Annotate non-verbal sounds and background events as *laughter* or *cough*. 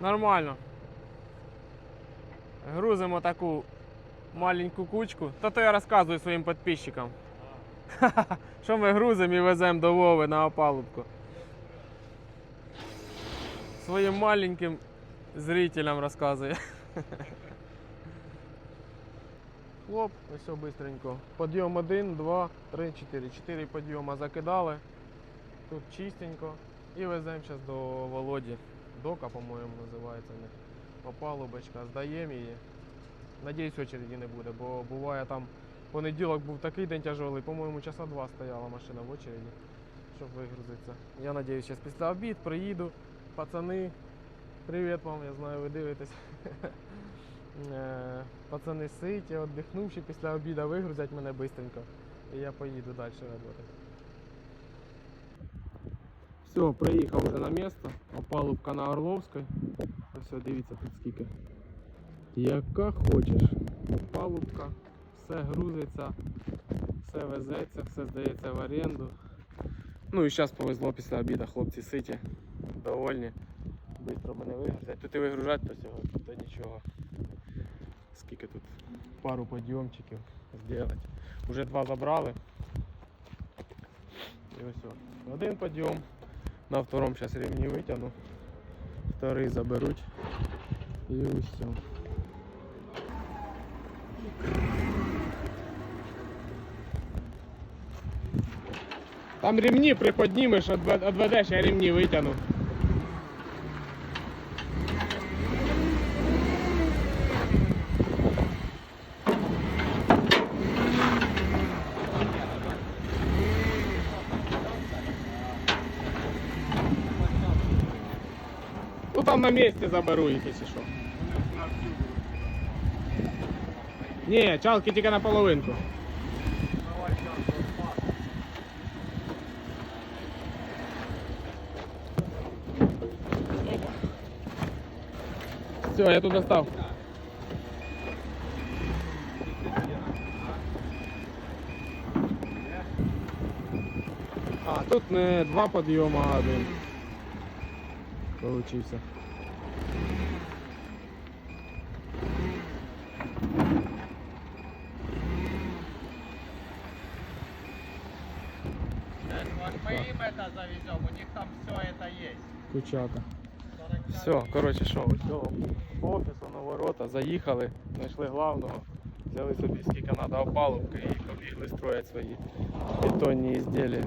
Нормально. Грузимо таку маленьку кучку. Та то я розказую своїм підписчикам. *laughs* Що ми грузимо і веземо до Вови на опалубку. Своїм маленьким зрителям розказує. *laughs* Хлоп, ось все быстренько. Подйом 1, 2, 3, 4. 4 підйома закидали. Тут чистенько. І веземо зараз до Володі. Дока, по-моєму, називається них. Опалубочка. Здаємо її. Надіюсь, очереді не буде, бо буває там понеділок був такий день тяжелий, по-моєму, часа два стояла машина в очереді, щоб вигрузитися. Я надіюсь, зараз після обід приїду. Пацани, привіт вам, я знаю, ви дивитесь. *laughs* Е, Пацани ситі, віддихнувши після обіду, вигрузять мене швидко. І я поїду далі працювати. Все, приїхав вже на місце. Опалубка на Орловській. Все, дивіться тут скільки. Яка хочеш. Опалубка, все грузиться, все везеться, все здається в оренду. Ну і зараз повезло після обіду, хлопці ситі, довольні. Бистро мене вигрузять. Тут і вигружати то всього, то нічого. Скільки тут? Пару підйомчиків зробити. Уже два забрали. І ось один підйом. На втором сейчас ремні витягну. Вторий заберуть. Ось все. Там ремни приподнімеш, одве- одведеш, я ремні витягну. Там на місці заберу їх, якщо що. Ні, чалки тільки на половинку. Все, я тут достав. А, тут не два підйома, а один Получився. Вот мы им это завезем, у них там все это есть. Кучата. Все, коротше, що, ось цього по офісу на ворота, заїхали, знайшли главного, взяли собі скільки треба опалубки і побігли строять свої бетонні ізділля.